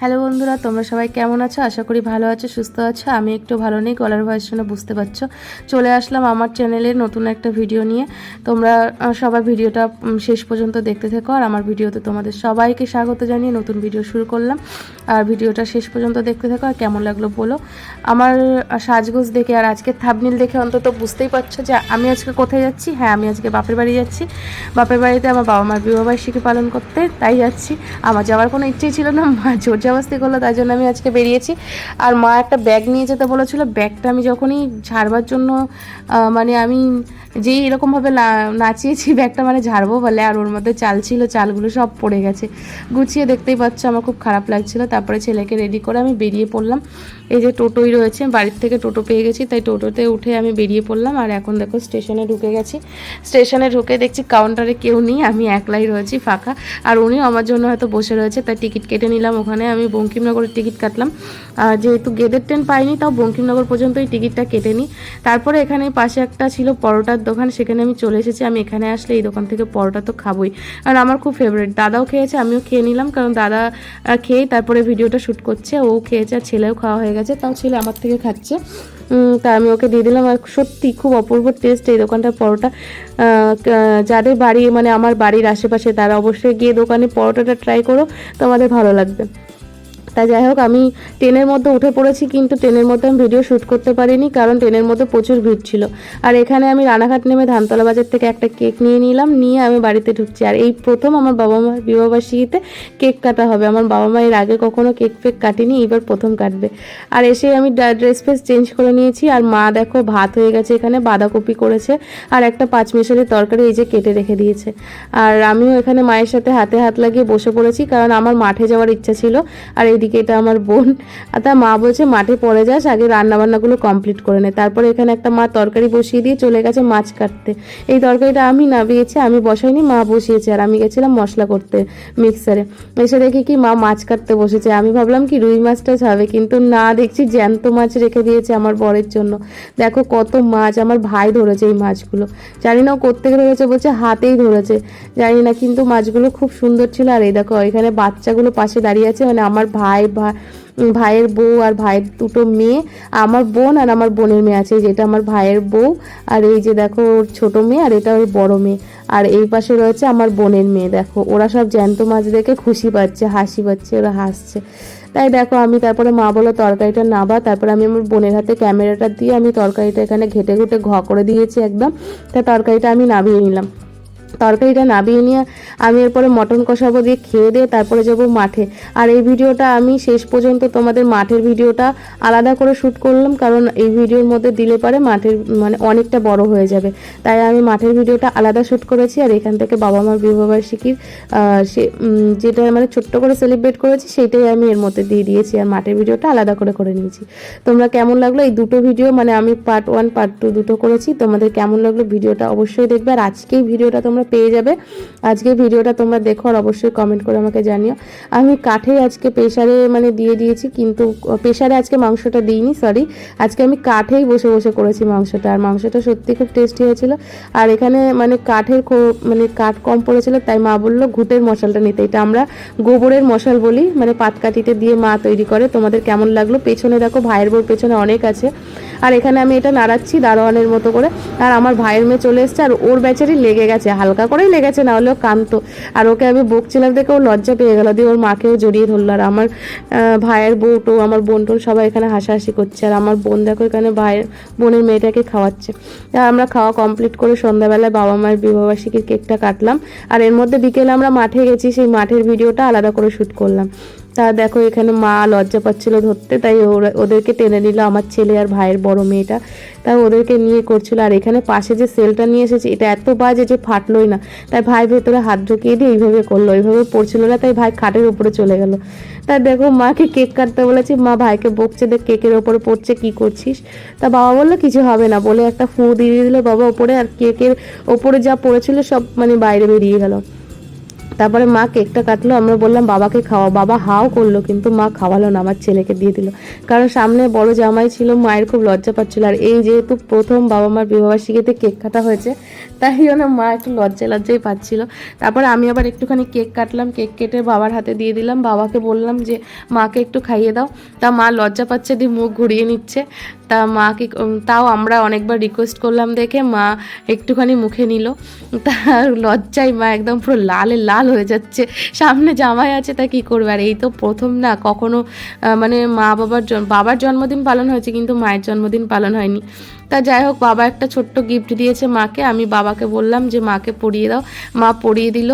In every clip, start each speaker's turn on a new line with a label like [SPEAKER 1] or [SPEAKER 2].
[SPEAKER 1] Hello বন্ধুরা, তোমরা সবাই কেমন আছো? আশা করি ভালো আছো, সুস্থ আছো। আমি একটু ভালো নেই, গলার ভয়েস শুনে বুঝতে পারছ। চলে আসলাম আমার চ্যানেলের নতুন একটা ভিডিও নিয়ে। তোমরা সবাই ভিডিওটা শেষ পর্যন্ত দেখতে থেকো। আর আমার ভিডিওতে তোমাদের সবাইকে স্বাগত জানিয়ে নতুন ভিডিও শুরু করলাম। আর ভিডিওটা শেষ পর্যন্ত দেখতে থেকো আর কেমন লাগল বলো। আমার সাজগোজ দেখে আর আজকে থাবনিল দেখে অন্তত বুঝতেই পারছ যে আমি আজকে কোথায় যাচ্ছি? হ্যাঁ আমি আজকে বাপের বাড়ি যাচ্ছি। বাপের বাড়িতে আমার বাবা মার বিবাহবার্ষিকী পালন করতে তাই যাচ্ছি। আমার যাওয়ার কোনো ইচ্ছেই ছিল না। মা জোর জবস্তি করল তাই জন্য আমি আজকে বেরিয়েছি। আর মা একটা ব্যাগ নিয়ে যেতে বলেছিল ব্যাগটা আমি যখনই ছাড়বার জন্য মানে আমি যেই এরকমভাবে নাচিয়েছি, ব্যাগটা মানে ঝাড়বো বলে, আর ওর মধ্যে চাল ছিল, চালগুলো সব পড়ে গেছে। গুছিয়ে দেখতেই পাচ্ছ, আমার খুব খারাপ লাগছিল। তারপরে ছেলেকে রেডি করে আমি বেরিয়ে পড়লাম। এই যে টোটোই রয়েছে, বাড়ির থেকে টোটো পেয়ে গেছি, তাই টোটোতে উঠে আমি বেরিয়ে পড়লাম। আর এখন দেখো, স্টেশনে ঢুকে গেছি। স্টেশনে ঢুকে দেখছি কাউন্টারে কেউ নেই, আমি একলাই রয়েছি, ফাঁকা। আর উনিও আমার জন্য হয়তো বসে রয়েছে, তাই টিকিট কেটে নিলাম। ওখানে আমি বঙ্কিমনগরের টিকিট কাটলাম। আর যেহেতু গেদের ট্রেন পাইনি, তাও বঙ্কিমনগর পর্যন্ত এই টিকিটটা কেটে নিই তারপরে এখানে পাশে একটা ছিল পরোটার দোকান, সেখানে আমি চলে এসেছি। আমি এখানে আসলে এই দোকান থেকে পরোটা তো খাবোই। আর আমার খুব ফেভারিট দাদাও খেয়েছে, আমিও খেয়ে নিলাম। কারণ দাদা খেয়ে তারপরে ভিডিওটা শ্যুট করছে, ও খেয়েছে আর ছেলেও খাওয়া হয়ে গেছে। তাও ছেলে আমার থেকে খাচ্ছে। তা আমি ওকে দিয়ে দিলাম। আর সত্যি খুব অপূর্ব টেস্ট এই দোকানটার পরোটা। যাদের বাড়ি মানে আমার বাড়ির আশেপাশে, তারা অবশ্যই গিয়ে দোকানে পরোটাটা ট্রাই করো। তোমাদের ভালো লাগবে। তা যাই হোক, আমি ট্রেনের মধ্যে উঠে পড়েছি, কিন্তু ট্রেনের মধ্যে আমি ভিডিও শ্যুট করতে পারিনি, কারণ ট্রেনের মধ্যে প্রচুর ভিড় ছিল। আর এখানে আমি রানাঘাট নেমে ধানতলা বাজার থেকে একটা কেক নিয়ে নিলাম, নিয়ে আমি বাড়িতে ঢুকছি। আর এই প্রথম আমার বাবা মার বিবাহবার্ষিকীতে কেক কাটা হবে। আমার বাবা মা এর আগে কখনো কেক ফেক কাটেনি এবার প্রথম কাটবে। আর এসে আমি ড্রেস ফ্রেস চেঞ্জ করে নিয়েছি, আর মা দেখো ভাত হয়ে গেছে এখানে, বাঁধাকপি করেছে, আর একটা পাঁচ মিশালি তরকারি এই যে কেটে রেখে দিয়েছে। আর আমিও এখানে মায়ের সাথে হাতে হাত লাগিয়ে বসে পড়েছি, কারণ আমার মাঠে যাওয়ার ইচ্ছা ছিল। আর এইদিকে এটা আমার বোন। আর তার মা বলছে, মাঠে পড়ে যাস, আগে রান্না বান্নাগুলো কমপ্লিট করে নে। তারপরে এখানে একটা মা তরকারি বসিয়ে দিয়ে চলে গেছে মাছ কাটতে। এই তরকারিটা আমি নামিয়েছি আমি বসাইনি, মা বসিয়েছে। আর আমি গেছিলাম মশলা করতে মিক্সারে এসে দেখি কি মা মাছ কাটতে বসেছে। আমি ভাবলাম কি রুই মাছটা হবে কিন্তু না দেখছি জ্যান্ত মাছ রেখে দিয়েছে আমার বরের জন্য। দেখো কত মাছ, আমার ভাই ধরেছে এই মাছগুলো। জানি না ও কোত্থেকে ধরেছে, বলছে হাতেই ধরেছে। জানি না, কিন্তু মাছগুলো খুব সুন্দর ছিল। আর এই দেখো, এখানে বাচ্চাগুলো পাশে দাঁড়িয়ে আছে মানে আমার ভাই ভা- ভাইয়ের বউ আর ভাইয়ের দুটো মেয়ে, আমার বোন আর আমার বোনের মেয়ে আছে যেটা আমার ভাইয়ের বউ আর এই যে দেখো ওর ছোট মেয়ে আর এটা ওর বড় মেয়ে। আর এই পাশে রয়েছে আমার বোনের মেয়ে, দেখো। ওরা সব জ্যান্ত মাছ দেখে খুশি পাচ্ছে, হাসি পাচ্ছে, ওরা হাসছে। তাই দেখো আমি তারপরে মা বলো তরকারিটা নাবা। তারপরে আমি আমার বোনের হাতে ক্যামেরাটা দিয়ে আমি তরকারিটা এখানে ঘেটে ঘুটে ঘ করে দিয়েছি একদম। তাই তরকারিটা আমি নাবিয়ে নিলাম। তরকারিটা নাবিয়ে নিয়ে আমি এরপরে মটন কষাবো দিয়ে খেয়ে দিয়ে তারপরে যাব মাঠে। আর এই ভিডিওটা আমি শেষ পর্যন্ত তোমাদের মাঠের ভিডিওটা আলাদা করে শ্যুট করলাম, কারণ এই ভিডিওর মধ্যে দিলে পারে মাঠের মানে অনেকটা বড় হয়ে যাবে। তাই আমি মাঠের ভিডিওটা আলাদা শ্যুট করেছি আর এখান থেকে বাবা মার বিবাহবার্ষিকীর সে যেটা মানে ছোট্ট করে সেলিব্রেট করেছি সেটাই আমি এর মধ্যে দিয়ে দিয়েছি আর মাঠের ভিডিওটা আলাদা করে করে নিয়েছি। তোমরা কেমন লাগল এই দুটো ভিডিও? মানে আমি পার্ট ওয়ান পার্ট টু দুটো করেছি। তোমাদের কেমন লাগল ভিডিওটা অবশ্যই দেখবে। আর আজকেই ভিডিওটা তোমরা পেয়ে যাবে। আজকে ভিডিওটা তোমরা দেখো আর অবশ্যই কমেন্ট করে আমাকে জানিও। আমি কাঠে আজকে প্রেশারে মানে দিয়ে দিয়েছি, কিন্তু প্রেশারে আজকে মাংসটা দিইনি সরি আজকে আমি কাঠেই বসে বসে করেছি মাংসটা, আর মাংসটা সত্যি খুব টেস্টি হয়েছিল। আর এখানে মানে কাঠের মানে কাঠ কম পড়েছিল, তাই মা বলল ঘুটের মশালটা নিতে। এটা আমরা গোবরের মশাল বলি মানে পাতকাঠিতে দিয়ে মা তৈরি করে। তোমাদের কেমন লাগল? পেছনে দেখো, ভাইয়ের বোর পেছনে অনেক আছে। আর এখানে আমি এটা নাড়াচ্ছি দারোয়ানের মতো করে। আর আমার ভাইয়ের মেয়ে চলে এসছে, আর ওর বেচারি লেগে গেছে, হালকা করেই লেগেছে, না হলেও কান্ত আর ওকে আমি বকছিলাম দেখে ও লজ্জা পেয়ে গেল, দিয়ে ওর মাকেও জড়িয়ে ধরলো। আর আমার ভাইয়ের বউ টো, আমার বোন টোন সবাই এখানে হাসাহাসি করছে। আর আমার বোন দেখো এখানে ভাইয়ের বোনের মেয়েটাকে খাওয়াচ্ছে। আর আমরা খাওয়া কমপ্লিট করে সন্ধ্যাবেলায় বাবা মায়ের বিবাহবার্ষিকীর কেকটা কাটলাম। আর এর মধ্যে বিকেলে আমরা মাঠে গেছি, সেই মাঠের ভিডিওটা আলাদা করে শ্যুট করলাম। তা দেখো, এখানে মা লজ্জা পাচ্ছিল ধরতে, তাই ওরা, ওদেরকে টেনে নিল আমার ছেলে আর ভাইয়ের বড় মেয়েটা। তাই ওদেরকে নিয়ে করছিল, আর এখানে পাশে যে সেলটা নিয়ে এসেছে, এটা এত বাজে যে ফাটলোই না। তাই ভাই ভেতরে হাত ঢুকিয়ে দিয়ে এইভাবে করল, এইভাবে পড়ছিল না, তাই ভাই খাটের উপরে চলে গেল। তা দেখো, মাকে কেক কাটতে বলেছি, মা ভাইকে বকছে, দেখ কেকের ওপরে পড়ছে, কি করছিস? তা বাবা বলল, কিছু হবে না, বলে একটা ফু দিয়ে দিল বাবা ওপরে, আর কেকের ওপরে যা পড়েছিল সব মানে বাইরে বেরিয়ে গেল। তারপরে মা কেকটা কাটলো, আমরা বললাম, বাবাকে খাওয়া বাবা হাও করল, কিন্তু মা খাওয়ালো না, আমার ছেলেকে দিয়ে দিল। কারণ সামনে বড় জামাই ছিল, মায়ের খুব লজ্জা পাচ্ছিল। আর এই যেহেতু প্রথম বাবা মার বিবাহবার্ষিকীতে কেক কাটা হয়েছে, তাই জন্য মা একটু লজ্জা লজ্জাই পাচ্ছিল। তারপরে আমি আবার একটুখানি কেক কাটলাম, কেক কেটে বাবার হাতে দিয়ে দিলাম। বাবাকে বললাম যে, মাকে একটু খাইয়ে দাও। তা মা লজ্জা পাচ্ছে দিয়ে মুখ ঘুরিয়ে নিচ্ছে। তা মাকে তাও আমরা অনেকবার রিকোয়েস্ট করলাম দেখে মা একটুখানি মুখে নিল। তার লজ্জায় মা একদম পুরো লালে, লাল হয়ে যাচ্ছে। সামনে জামাই আছে, তা কি করবে? আর এই তো প্রথম না, কখনো মানে মা বাবার বাবার জন্মদিন পালন হয়েছে, কিন্তু মায়ের জন্মদিন পালন হয়নি। তা যাই হোক, বাবা একটা ছোট্ট গিফট দিয়েছে মাকে। আমি বাবাকে বললাম যে, মাকে পরিয়ে দাও। মা পরিয়ে দিল,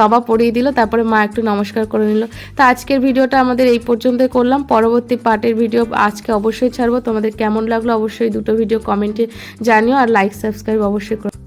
[SPEAKER 1] বাবা পরিয়ে দিল, তারপরে মা একটু নমস্কার করে নিল। তা আজকের ভিডিওটা আমাদের এই পর্যন্তই করলাম। পরবর্তী পার্টের ভিডিও আজকে অবশ্যই ছাড়বো। তোমাদের কেমন লাগল অবশ্যই দুটো ভিডিও কমেন্টে জানিও, আর লাইক সাবস্ক্রাইব অবশ্যই করো।